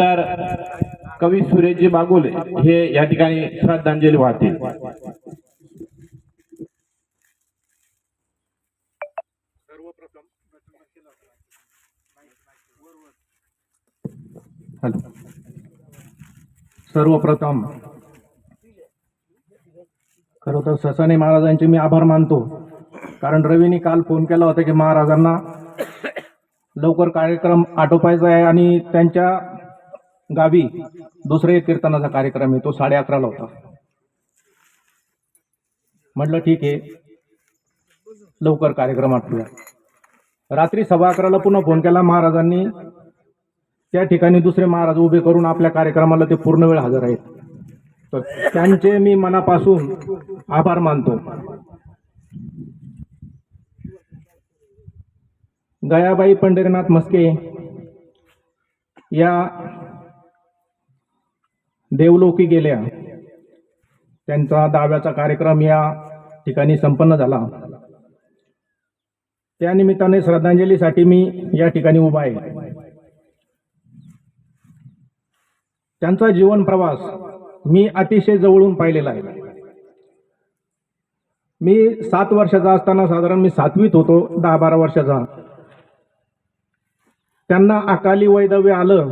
तर कवी सुरेशजी बागुले हे या ठिकाणी श्रद्धांजली वाहतील. हॅलो. सर्वप्रथम खरं तर ससाने महाराजांचे मी आभार मानतो. कारण रवीने काल फोन केला होता की महाराजांना लवकर कार्यक्रम आटोपायचा आहे आणि त्यांच्या गावी दुसरे कीर्तनाचा कार्यक्रम आहे तो साडे अकराला होता. म्हटलं ठीक आहे लवकर कार्यक्रम आठवूया रात्री सव्वा अकराला पुन्हा फोन केला महाराजांनी. त्या ठिकाणी दुसरे महाराज उभे करून आपल्या कार्यक्रमाला ते पूर्ण वेळ हजर आहेत. तर त्यांचे मी मनापासून आभार मानतो. गयाबाई पंढरीनाथ मस्के या देवलोकी गेल्या. त्यांचा दाव्याचा कार्यक्रम या ठिकाणी संपन्न झाला. त्या निमित्ताने श्रद्धांजलीसाठी मी या ठिकाणी उभा आहे. त्यांचा जीवन प्रवास मी अतिशय जवळून पाहिलेला आहे. मी सात वर्षाचा असताना साधारण मी सातवीत होतो दहा बारा वर्षाचा. त्यांना अकाली वैदव्य आलं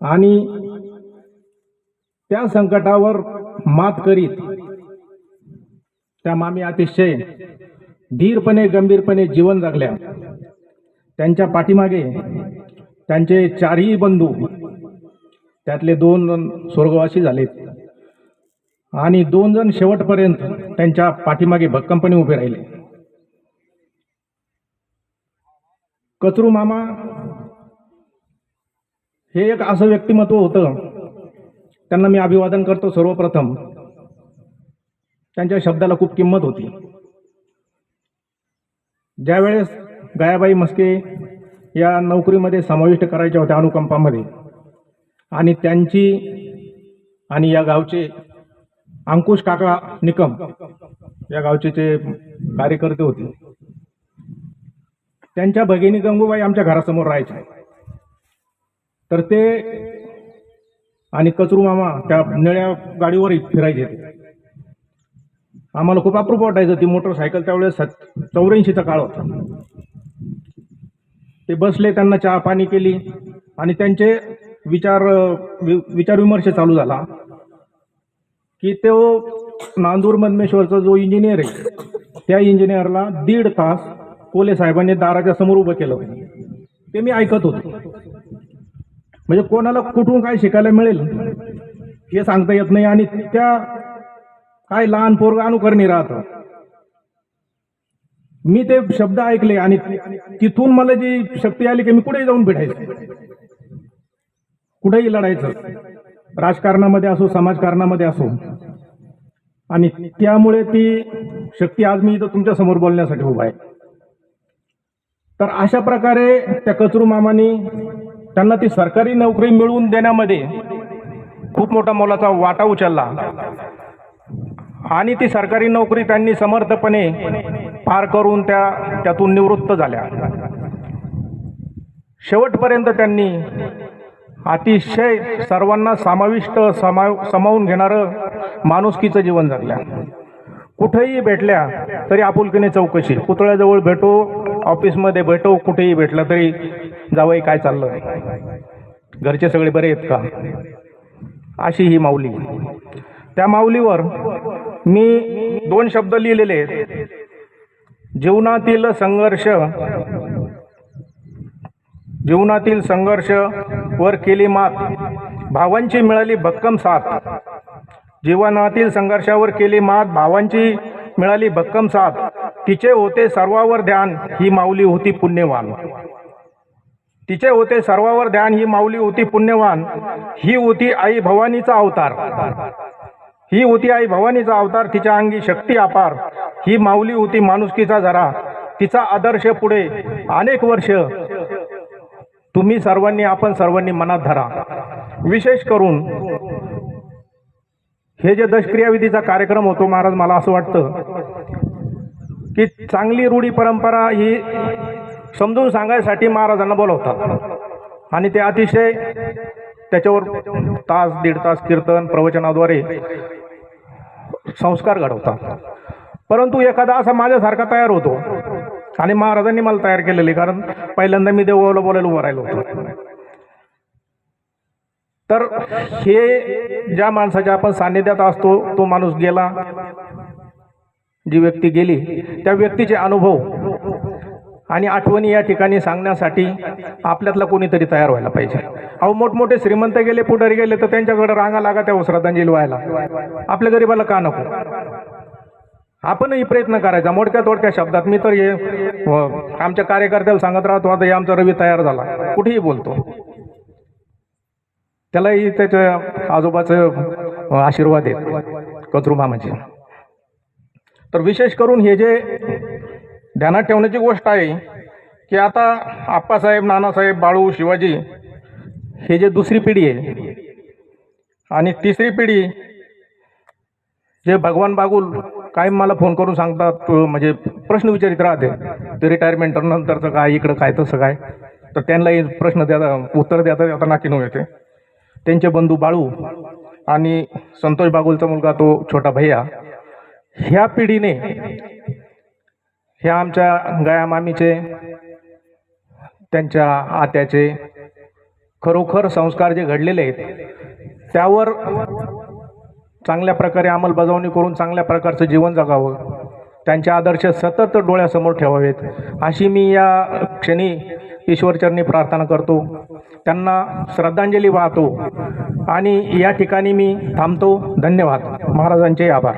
आणि त्या संकटावर मात करीत त्या मामी अतिशय धीरपणे गंभीरपणे जीवन जगल्या. त्यांच्या पाठीमागे त्यांचे चारही बंधू त्यातले दोन जण स्वर्गवासी झालेत. आणि दोन जण शेवटपर्यंत त्यांच्या पाठीमागे भक्कमपणे उभे राहिले. कचरू मामा हे एक असं व्यक्तिमत्व होतं त्यांना मी अभिवादन करतो सर्वप्रथम. त्यांच्या शब्दाला खूप किंमत होती. ज्यावेळेस गायाबाई मस्के या नोकरीमध्ये समाविष्ट करायच्या होत्या अनुकंपामध्ये आणि त्यांची आणि या गावचे अंकुश काका निकम या गावचे जे कार्यकर्ते होते त्यांच्या भगिनी गंगूबाई आमच्या घरासमोर राहायच्या. तर ते आणि कचरू मामा त्या निळ्या गाडीवर फिरायचे. आम्हाला खूप अप्रूप वाटायचं. ती मोटरसायकल त्यावेळेस चौऱ्याऐंशीचा काळ होता. ते बसले त्यांना चहा पाणी केली आणि त्यांचे विचार विचार विमर्श चालू झाला की तो नांदूर मधमेश्वरचा जो इंजिनियर आहे त्या इंजिनियरला दीड तास कोले साहेबांनी दाराच्या समोर उभं केलं. ते मी ऐकत होतो. म्हणजे कोणाला कुठून काय शिकायला मिळेल हे सांगता येत नाही आणि त्या काय लहान पोरग अनुकरणी राहतं. मी ते शब्द ऐकले आणि तिथून मला जी शक्ती आली की मी कुठेही जाऊन भेटायचं. कुठेही लढायचं. राजकारणामध्ये असो समाजकारणामध्ये असो. आणि त्यामुळे ती शक्ती आज मी इथं तुमच्यासमोर बोलण्यासाठी उभा आहे. तर अशा प्रकारे त्या कचरू मामानी त्यांना ती सरकारी नोकरी मिळवून देण्यामध्ये खूप मोठा मोलाचा वाटा उचलला. आणि ती सरकारी नोकरी त्यांनी समर्थपणे पार करून त्या त्यातून निवृत्त झाल्या. शेवटपर्यंत त्यांनी अतिशय सर्वांना समाविष्ट समा समावून घेणारं माणुसकीचं जीवन जगल्या. कुठेही भेटल्या तरी आपुलकीने चौकशी. पुतळ्याजवळ भेटो ऑफिसमध्ये भेटो कुठेही भेटलं तरी जावई काय चाललं? घरचे सगळे बरे आहेत का? अशी ही माऊली. त्या माऊलीवर मी दोन शब्द लिहिलेले आहेत. जीवनातील संघर्ष जीवनातील संघर्ष वर केली मात भावांची मिळाली भक्कम साथ. जीवनातील संघर्षावर केली मात भावांची मिळाली भक्कम साथ. तिचे होते सर्वावर ध्यान ही माऊली होती पुण्यवान. तिचे होते सर्वावर ध्यान ही माऊली होती पुण्यवान. ही होती आई भवानीचा अवतार. ही होती आई भवानीचा अवतार तिच्या अंगी शक्ती अपार. ही माऊली होती माणुसकीचा जरा. तिचा आदर्श पुढे अनेक वर्ष. तुम्ही सर्वांनी आपण सर्वांनी मनात धरा. विशेष करून हे जे दशक्रियाविधीचा कार्यक्रम होतो महाराज मला असं वाटतं की चांगली रूढी परंपरा ही समजून सांगायसाठी महाराजांना बोलवतात. आणि ते अतिशय त्याच्यावर तास दीड तास कीर्तन प्रवचनाद्वारे संस्कार घडवतात. परंतु एखादा असा माझ्यासारखा तयार होतो. आणि महाराजांनी मला तयार केलेले कारण पहिल्यांदा मी देवाला बोलायला उभं राहिलो होतो. तर हे ज्या माणसाच्या आपण सान्निध्यात असतो तो माणूस गेला. जी व्यक्ती गेली त्या व्यक्तीचे अनुभव आणि आठवणी या ठिकाणी सांगण्यासाठी आपल्यातला कोणीतरी तयार व्हायला पाहिजे. अहो मोठमोठे श्रीमंत गेले पुढारी गेले तर त्यांच्याकडे रांगा लागा त्या श्रद्धांजली व्हायला आपल्या गरीबाला का नको? आपणही प्रयत्न करायचा. मोडक्या तोडक्या शब्दात मी तर हे आमच्या कार्यकर्त्याला सांगत राहतो आता हे आमचा रवी तयार झाला. कुठेही बोलतो. त्यालाही त्याच्या आजोबाचं आशीर्वाद आहेत कचरू म्हणजे तर विशेष करून हे जे ध्यानात ठेवण्याची गोष्ट आहे की आता आप्पासाहेब नानासाहेब बाळू शिवाजी हे जे दुसरी पिढी आहे आणि तिसरी पिढी जे भगवान बागुल काय मला फोन करून सांगतात तो म्हणजे प्रश्न विचारित राहते ते रिटायरमेंट नंतरचं काय इकडं काय तसं काय? तर त्यांनाही प्रश्न द्या उत्तर द्यायला आता नाकी नऊ येते. त्यांचे बंधू बाळू आणि संतोष बागुलचा मुलगा तो छोटा भैया ह्या पिढीने ह्या आमच्या गया मामीचे त्यांच्या आत्याचे खरोखर संस्कार जे घडलेले आहेत त्यावर चांगल्या प्रकारे अंमलबजावणी करून चांगल्या प्रकारचं जीवन जगावं त्यांचे आदर्श सतत डोळ्यासमोर ठेवावेत अशी मी या क्षणी ईश्वरचरणी प्रार्थना करतो. त्यांना श्रद्धांजली वाहतो आणि या ठिकाणी मी थांबतो. धन्यवाद. महाराजांचे आभार.